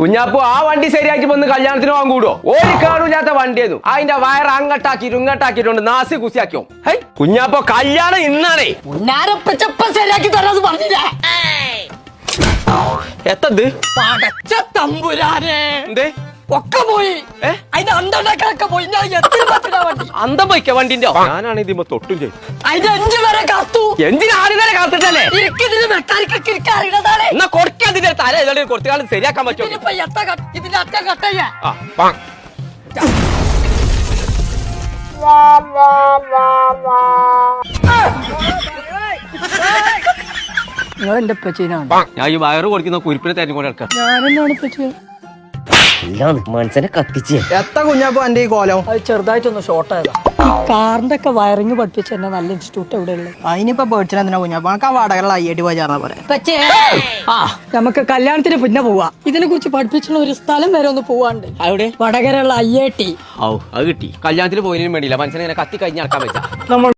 കുഞ്ഞാപ്പു ആ വണ്ടി ശരിയാക്കി വന്ന് കല്യാണത്തിന് പോകാൻ കൂടുവോ? ഒരു കാണൂല്ലാത്ത വണ്ടിയായിരുന്നു. അതിന്റെ വയർ അങ്ങട്ടാക്കി ഇരുങ്ങട്ടാക്കിട്ടുണ്ട് നാസി കുസിയാക്കിയോ? ഹൈ കുഞ്ഞാപ്പോ കല്യാണം ഇന്നാണേ. ശരിയാക്കി തരാന്ന് പറഞ്ഞില്ലേ. എത്തത്? പടച്ച തമ്പുരാനെ. എന്തേ? ഒക്കെ പോയി? അതിന്റെ പോയി. ഞാൻ എത്ര വണ്ടി. അന്തം പോയിക്ക വണ്ടിന്റെ? ഞാനാണ് ഇതിമ തൊട്ടും ചെയ്തു അതിന്റെ അഞ്ചു വരെ കത്തു. എന്തിനാ ആദ്യം വരെ കാത്തിട്ടല്ലേ? ഇരിക്കുന്നതിന് മെക്കാനിക്കൊക്കെ ഇരിക്കാൻ അറിയണതാണ്. എന്നാ കൊടുക്കാതിന്റെ തല ഏതാണ്ട് കുറച്ചു കാലം ശരിയാക്കാൻ പറ്റും ഇതിനിപ്പോ എത്ര കട്ട് ഇതിന്റെ അറ്റ കട്ടയ്യ ആ പാ. നിങ്ങൾ എന്റെ പച്ചീനാണ് ഞാൻ ഈ വയറ് കൊടുക്കുന്ന കുരിപ്പിനെ തെരഞ്ഞുകൊണ്ട് നടക്കാം. ഞാനെന്നാണ് ഇല്ലാന്ന് മനസ്സിനെ കത്തിച്ച്. എത്ര കുഞ്ഞാപ്പോ എന്റെ ഈ കോലം? അത് ചെറുതായിട്ടൊന്ന് ഷോർട്ട് ആയതാ. ഈ കാറിന്റെ ഒക്കെ വയറിങ് പഠിപ്പിച്ച എന്നെ നല്ല ഇൻസ്റ്റിറ്റ്യൂട്ട് എവിടെ ഉള്ളത്? അതിനിപ്പോ പേടിച്ചാൽ എന്തിനാ കുഞ്ഞാപ്പോ നമുക്ക് ആ വാടകയുള്ള ഐ ഐ ടി പോയി ചേർന്നാ പറയാം പച്ചേ ആ നമുക്ക് കല്യാണത്തിന് പിന്നെ പോവാ. ഇതിനെ കുറിച്ച് പഠിപ്പിച്ചുള്ള ഒരു സ്ഥലം വരെ ഒന്ന് പോവാണ്ട്. അവിടെ വടകരയുള്ള ഐ ഐ ടി ഔ അത് കിട്ടി. കല്യാണത്തിന് പോയതിനും വേണ്ടിയില്ല. മനസ്സിനെ ഇങ്ങനെ കത്തി കഴിഞ്ഞ് നടക്കാൻ പറ്റാ